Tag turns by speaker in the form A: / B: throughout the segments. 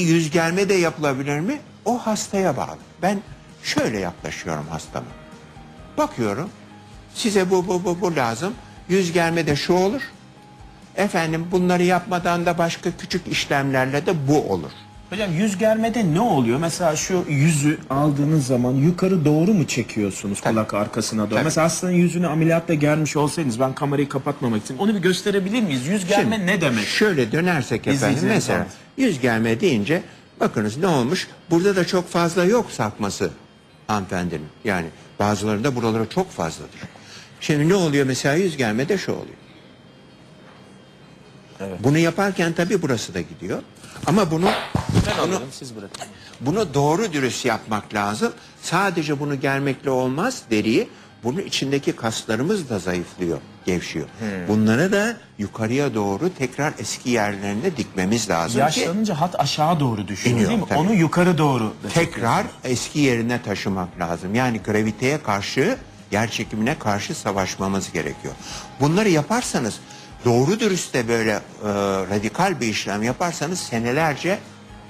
A: Yüz germe de yapılabilir mi? O hastaya bağlı. Ben şöyle yaklaşıyorum hastama. Bakıyorum. Size bu bu bu, bu lazım. Yüz germe de şu olur. Efendim bunları yapmadan da başka küçük işlemlerle de bu olur.
B: Hocam yüz germede ne oluyor? Mesela şu yüzü aldığınız zaman yukarı doğru mu çekiyorsunuz Tabii. kulak arkasına doğru?
A: Tabii.
B: Mesela hastanın yüzünü ameliyatla germiş olsaydınız ben kamerayı kapatmamak için onu bir gösterebilir miyiz? Yüz germe
A: Şimdi,
B: ne demek?
A: Şöyle dönersek efendim mesela.
B: Zaman.
A: 100 germe deyince bakınız ne olmuş? Burada da çok fazla yok sakması hanımefendinin. Yani bazılarında buralara çok fazladır. Şimdi ne oluyor mesela yüz germede şu oluyor.
B: Evet.
A: Bunu yaparken tabii burası da gidiyor. Ama bunu
B: ben
A: bunu,
B: siz bırakın.
A: Bunu doğru dürüst yapmak lazım. Sadece bunu germekle olmaz deriyi. Bunun içindeki kaslarımız da zayıflıyor, gevşiyor. Bunları da yukarıya doğru tekrar eski yerlerine dikmemiz lazım ki
B: Yaşlanınca hat aşağı doğru düşüyor
A: İniyor,
B: değil mi?
A: tabii.
B: Onu yukarı doğru
A: tekrar eski yerine taşımak lazım. Yani graviteye karşı, yer çekimine karşı savaşmamız gerekiyor. Bunları yaparsanız doğru dürüst de böyle e, radikal bir işlem yaparsanız senelerce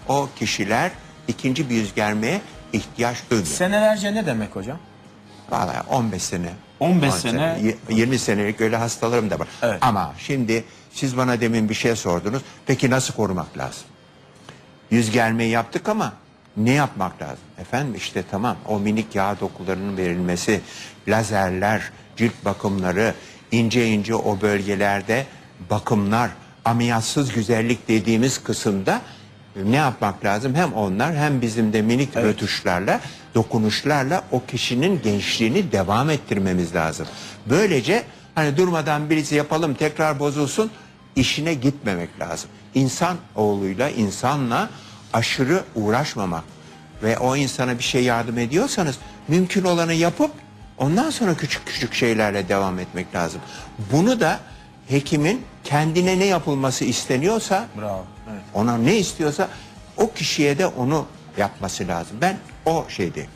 A: o kişiler ikinci bir yüz germeye ihtiyaç duymuyor.
B: Senelerce ne demek hocam?
A: Vallahi 15 sene.
B: 15
A: 10
B: sene.
A: y- 20 senelik öyle hastalarım da var.
B: Evet.
A: Ama şimdi siz bana demin bir şey sordunuz. Peki nasıl korumak lazım? Yüz germeyi yaptık ama ne yapmak lazım? Efendim işte tamam o minik yağ dokularının verilmesi, lazerler, cilt bakımları, ince ince o bölgelerde bakımlar, ameliyatsız güzellik dediğimiz kısımda ne yapmak lazım? Hem onlar hem bizim de minik rötuşlarla, dokunuşlarla o kişinin gençliğini devam ettirmemiz lazım. Böylece hani durmadan birisi yapalım tekrar bozulsun işine gitmemek lazım. İnsan oğluyla, insanla aşırı uğraşmamak ve o insana bir şey yardım ediyorsanız mümkün olanı yapıp ondan sonra küçük küçük şeylerle devam etmek lazım. Bunu da hekimin kendine ne yapılması isteniyorsa
B: Bravo. Evet.
A: ona ne istiyorsa o kişiye de onu yapması lazım. Ben o şeydeyim.